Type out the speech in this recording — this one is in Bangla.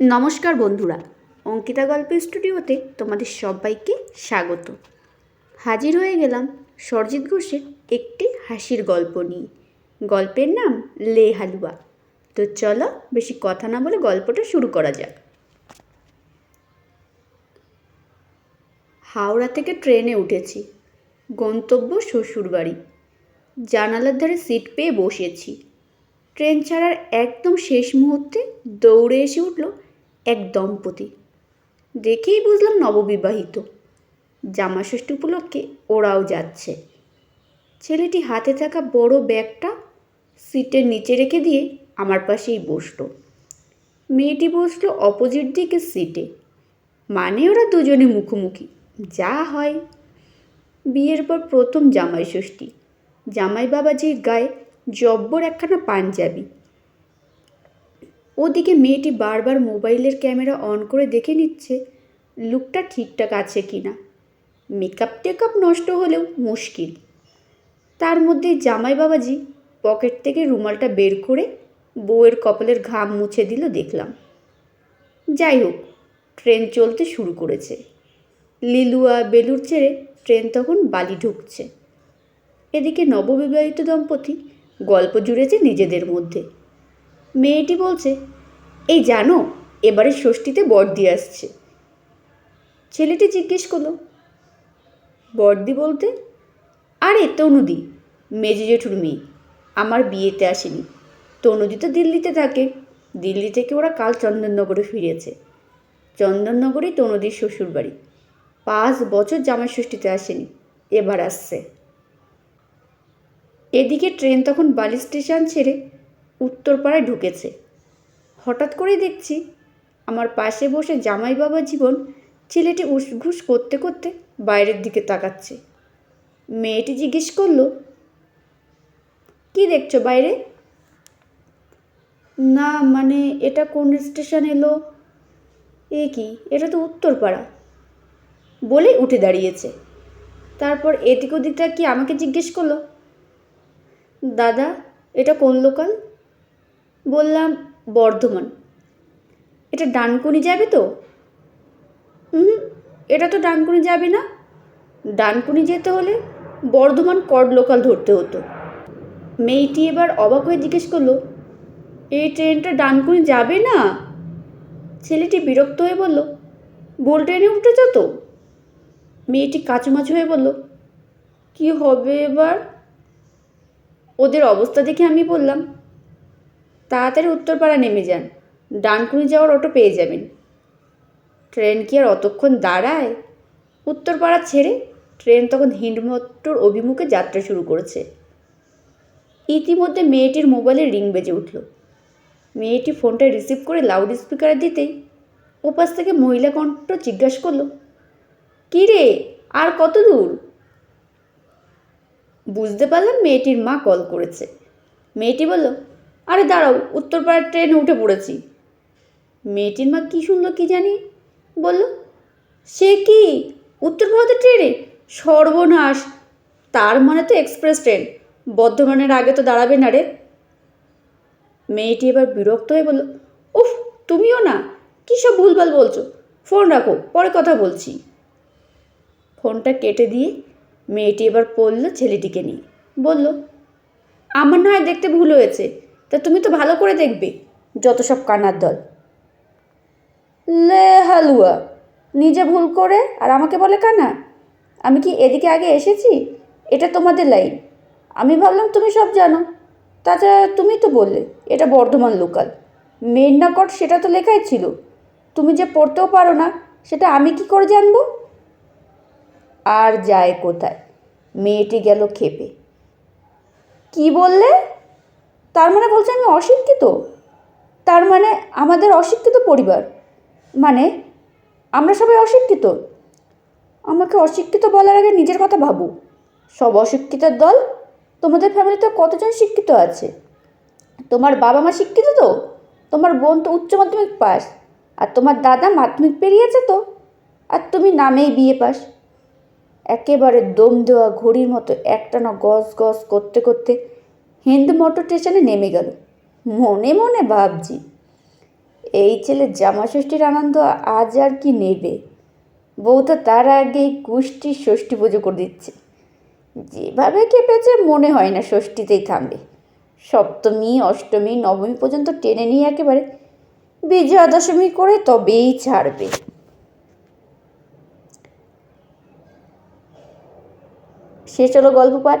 নমস্কার বন্ধুরা, অঙ্কিতা গল্পের স্টুডিওতে তোমাদের সবাইকে স্বাগত। হাজির হয়ে গেলাম সরজিৎ ঘোষের একটি হাসির গল্প নিয়ে। গল্পের নাম লে হালুয়া। তো চলো বেশি কথা না বলে গল্পটা শুরু করা যাক। হাওড়া থেকে ট্রেনে উঠেছি। গন্তব্য শ্বশুরবাড়ি। জানালার ধারে সিট পেয়ে বসেছি। ট্রেন ছাড়ার একদম শেষ মুহূর্তে দৌড়ে এসে উঠল এক দম্পতি। দেখেই বুঝলাম নববিবাহিত। জামাষষ্ঠী উপলক্ষে ওরাও যাচ্ছে। ছেলেটি হাতে থাকা বড় ব্যাগটা সিটের নিচে রেখে দিয়ে আমার পাশেই বসল। মেয়েটি বসল অপোজিট দিকে সিটে। মানে ওরা দুজনে মুখোমুখি। যা হয়। বিয়ের পর প্রথম জামাই ষষ্ঠী জামাই বাবাজির গায়ে জব্বর একখানা পাঞ্জাবি। ওদিকে মেয়েটি বারবার মোবাইলের ক্যামেরা অন করে দেখে নিচ্ছে, লুকটা ঠিকঠাক আছে কি না? মেকআপ টেকআপ নষ্ট হলেও মুশকিল। তার মধ্যে জামাই বাবাজি পকেট থেকে রুমালটা বের করে বউয়ের কপালের ঘাম মুছে দিল দেখলাম। যাই হোক, ট্রেন চলতে শুরু করেছে। লিলুয়া বেলুর ছেড়ে ট্রেন তখন বালি ঢুকছে। এদিকে নববিবাহিত দম্পতি গল্প জুড়েছে নিজেদের মধ্যে। মেয়েটি বলছে, এই জানো, এবারে ষষ্ঠীতে বর্দি আসছে। ছেলেটি জিজ্ঞেস করল, বর্দি বলতে? আরে, তনুদি, মেজে জেঠুর মেয়ে। আমার বিয়েতে আসেনি। তনুদি তো দিল্লিতে থাকে। দিল্লি থেকে ওরা কাল চন্দননগরে ফিরেছে। চন্দননগরেই তনুদির শ্বশুরবাড়ি। পাঁচ বছর জামাই ষষ্ঠীতে আসেনি। এবার আসছে। এদিকে ট্রেন তখন বালি স্টেশন ছেড়ে উত্তরপাড়ায় ঢুকেছে। হঠাৎ করেই দেখছি আমার পাশে বসে জামাই বাবা জীবন ছেলেটি উসঘুস করতে করতে বাইরের দিকে তাকাচ্ছে। মেয়েটি জিজ্ঞেস করল, কি দেখছ বাইরে? না মানে এটা কোন স্টেশন এলো? এ কি, এটা তো উত্তরপাড়া। বলে উঠে দাঁড়িয়েছে। তারপর এদিক ওদিকটা কি আমাকে জিজ্ঞেস করল, দাদা, এটা কোন লোকাল? বললাম, বর্ধমান। এটা ডানকুনি যাবে তো? হুম এটা তো ডানকুনি যাবে না। ডানকুনি যেতে হলে বর্ধমান কড লোকাল ধরতে হতো। মেয়েটি এবার অবাক হয়ে জিজ্ঞেস করল এই ট্রেনটা ডানকুনি যাবে না? ছেলেটি বিরক্ত হয়ে বলল ভুল ট্রেনে উঠেছ তো? মেয়েটি কাচুমাচু হয়ে বলল, কি হবে এবার? ওদের অবস্থা দেখে আমি বললাম তাড়াতাড়ি উত্তরপাড়া নেমে যান। ডানকুনি যাওয়ার অটো পেয়ে যাবেন। ট্রেন কি আর অতক্ষণ দাঁড়ায়? উত্তরপাড়া ছেড়ে ট্রেন তখন হিন্ডমট্টর অভিমুখে যাত্রা শুরু করেছে। ইতিমধ্যে মেয়েটির মোবাইলে রিং বেজে উঠল। মেয়েটি ফোনটা রিসিভ করে লাউড স্পিকারে দিতেই ওপাশ থেকে মহিলা কণ্ঠ জিজ্ঞাসা করল, কী রে, আর কত দূর? বুঝতে পারলাম মেয়েটির মা কল করেছে। মেয়েটি বলল আরে দাঁড়াও, উত্তরপাড়ার ট্রেনে উঠে পড়েছি। মেয়েটির মা কী শুনলো কি জানি বলল, সে কি? উত্তর ভারতের ট্রেনে সর্বনাশ। তার মানে তো এক্সপ্রেস ট্রেন বর্ধমানের আগে তো দাঁড়াবে না রে। মেয়েটি এবার বিরক্ত হয়ে বলল, উফ, তুমিও না? কী সব ভুলভাল বলছো? ফোন রাখো, পরে কথা বলছি। ফোনটা কেটে দিয়ে মেয়েটি এবার পড়ল ছেলেটিকে নিয়ে। বলল, আমার না হয় দেখতে ভুল হয়েছে। তা তুমি তো ভালো করে দেখবে যত সব কানার দল। লে হালুয়া, নিজে ভুল করে আর আমাকে বলে কানা, আমি কি এদিকে আগে এসেছি? এটা তোমাদের লাইন। আমি ভাবলাম তুমি সব জানো। তাছাড়া তুমি তো বললে, এটা বর্ধমান লোকাল। মেন্নাকট সেটা তো লেখাই ছিল। তুমি যে পড়তেও পারো না, সেটা আমি কি করে জানব? আর যায় কোথায়? মেয়েটি গেল খেপে কি বললে? তার মানে বলছে আমি অশিক্ষিত। তার মানে আমাদের অশিক্ষিত পরিবার। মানে আমরা সবাই অশিক্ষিত। আমাকে অশিক্ষিত বলার আগে নিজের কথা ভাবো। সব অশিক্ষিতের দল, তোমাদের ফ্যামিলিতে কতজন শিক্ষিত আছে? তোমার বাবা মা শিক্ষিত তো? তোমার বোন তো উচ্চ মাধ্যমিক পাস। আর তোমার দাদা মাধ্যমিক পেরিয়েছে তো? আর তুমি নামেই বিয়ে পাস। একেবারে দম দেওয়া ঘড়ির মতো একটানা গস গস করতে করতে হিন্দ মোটর স্টেশনে নেমে গেল। মনে মনে ভাবছি, এই ছেলের জামা ষষ্ঠীর আনন্দ আজ আর কি নেবে? বউ তো তার আগেই কুষ্টি ষষ্ঠী পুজো করে দিচ্ছে। যেভাবে কেঁপেছে মনে হয় না ষষ্ঠীতেই থামবে। সপ্তমী, অষ্টমী, নবমী পর্যন্ত টেনে নিয়ে একেবারে বিজয়া দশমী করে তবেই ছাড়বে। শেষ হলো গল্প পাঠ।